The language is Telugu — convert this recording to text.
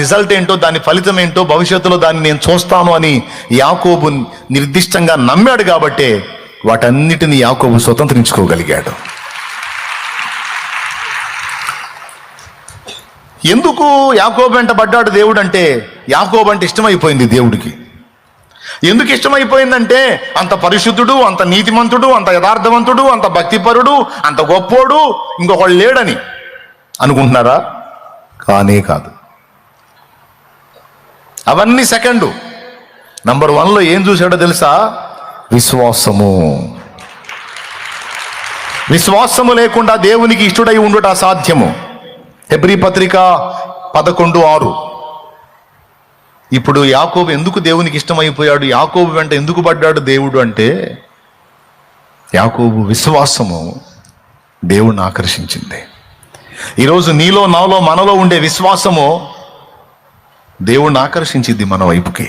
రిజల్ట్ ఏంటో దాని ఫలితం ఏంటో భవిష్యత్తులో దాన్ని నేను చూస్తాను అని యాకోబు నిర్దిష్టంగా నమ్మాడు కాబట్టే వాటన్నిటిని యాకోబు స్వతంత్రించుకోగలిగాడు. ఎందుకు యాకోబు వెంట పడ్డాడు దేవుడు అంటే యాకోబు అంటే ఇష్టమైపోయింది దేవుడికి. ఎందుకు ఇష్టమైపోయిందంటే అంత పరిశుద్ధుడు అంత నీతిమంతుడు అంత యథార్థవంతుడు అంత భక్తిపరుడు అంత గొప్పోడు ఇంకొకళ్ళు లేడని. అనుకుంటున్నారా? కానే కాదు. అవన్నీ సెకండు. నంబర్ వన్లో ఏం చూశాడో తెలుసా? విశ్వాసము. విశ్వాసము లేకుండా దేవునికి ఇష్టడై ఉండుట అసాధ్యము. హెబ్రి పత్రిక పదకొండు ఆరు. ఇప్పుడు యాకోబు ఎందుకు దేవునికి ఇష్టమైపోయాడు? యాకోబు వెంట ఎందుకు పడ్డాడు దేవుడు అంటే యాకోబు విశ్వాసము దేవుణ్ణి ఆకర్షించింది. ఈరోజు నీలో నాలో మనలో ఉండే విశ్వాసము దేవుణ్ణి ఆకర్షించింది మన వైపుకి.